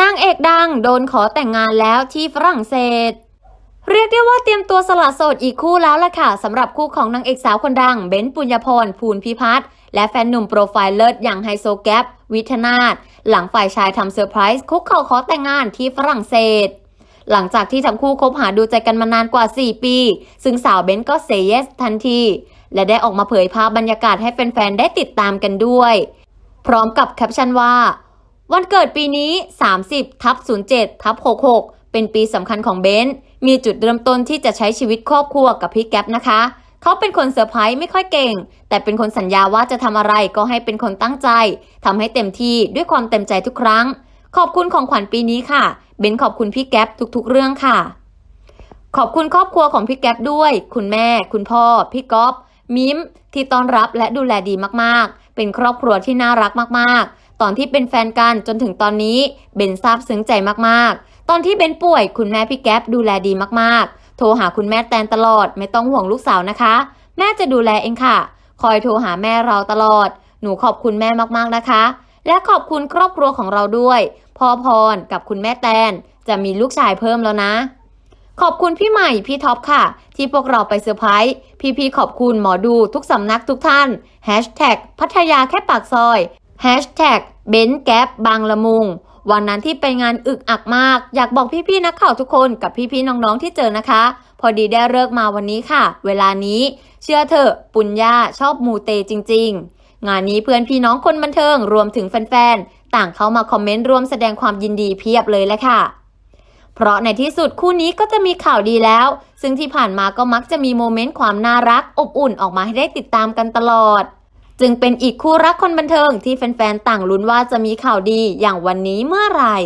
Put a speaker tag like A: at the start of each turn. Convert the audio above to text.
A: นางเอกดังโดนขอแต่งงานแล้วที่ฝรั่งเศส เรียกได้ว่าเตรียมตัวสละโสดอีกคู่แล้วล่ะค่ะสำหรับคู่ของนางเอกสาวคนดังเบนซ์ปุญญพรภูลพิพัฒน์และแฟนหนุ่มโปรไฟล์เลิศอย่างไฮโซแก๊ปวิทนาถหลังฝ่ายชายทำเซอร์ไพรส์คุกเข่าขอแต่งงานที่ฝรั่งเศส หลังจากที่ทั้งคู่คบหาดูใจกันมานานกว่า 4 ปี ซึ่งสาวเบนซ์ก็เซเยสทันที และได้ออกมาเผยภาพบรรยากาศให้แฟนๆได้ติดตามกันด้วย พร้อมกับแคปชั่นว่า วันเกิดปีนี้ 30ทับ07ทับ66 เป็นปีสำคัญของเบนซ์มีจุดเริ่มต้นที่จะใช้ชีวิตครอบครัวกับพี่แก๊ปนะคะ เขาเป็นคนเซอร์ไพรส์ไม่ค่อยเก่ง แต่เป็นคนสัญญาว่าจะทำอะไรก็ให้เป็นคนตั้งใจทำให้เต็มที่ด้วยความเต็มใจทุกครั้ง ขอบคุณของขวัญปีนี้ค่ะ เบนขอบคุณพี่แก๊ปทุกๆ เรื่องค่ะ ขอบคุณครอบครัวของพี่แก๊ปด้วย คุณแม่ คุณพ่อ พี่ก๊อฟมิมที่ต้อนรับและดูแลดีมากๆ เป็นครอบครัวที่น่ารักมากๆ ตอนที่เป็นแฟนกันจนถึงตอนนี้เบนซาบซึ้งใจมากๆ ตอนที่เบนป่วยคุณแม่พี่แก๊ปดูแลดีมากๆ โทรหาคุณแม่แตนตลอดไม่ต้องห่วงลูกสาวนะคะ แม่จะดูแลเองค่ะ คอยโทรหาแม่เราตลอด หนูขอบคุณแม่มากๆนะคะ และขอบคุณครอบครัวของเราด้วยพ่อพรกับคุณแม่แตนจะมีลูกชายเพิ่มแล้วนะ ขอบคุณพี่ใหม่พี่ท็อปค่ะ ที่พวกเราไปเซอร์ไพรส์พี่ๆขอบคุณหมอดูทุกสำนักทุกท่านแฮชแท็กพัทยาแค่ปากซอย แฮชแท็กเบนแก๊ปบางละมุง วันนั้นที่ไปงานอึกอักมาก อยากบอกพี่ๆนักข่าวทุกคนกับพี่ๆน้องๆที่เจอนะคะ พอดีได้เลิกมาวันนี้ค่ะ เวลานี้เชื่อเถอะปุญญาชอบมูเตจริง ๆ งานนี้เพื่อนพี่น้องคนบันเทิงรวมถึงแฟนๆต่างเข้ามาคอมเมนต์รวมแสดงความยินดีเพียบเลยแหละค่ะเพราะในที่สุดคู่นี้ก็จะมีข่าวดีแล้ว ซึ่งที่ผ่านมาก็มักจะมีโมเมนต์ความน่ารักอบอุ่นออกมาให้ได้ติดตามกันตลอด จึงเป็นอีกคู่รักคนบันเทิงที่แฟนๆต่างลุ้นว่าจะมีข่าวดีอย่างวันนี้เมื่อไหร่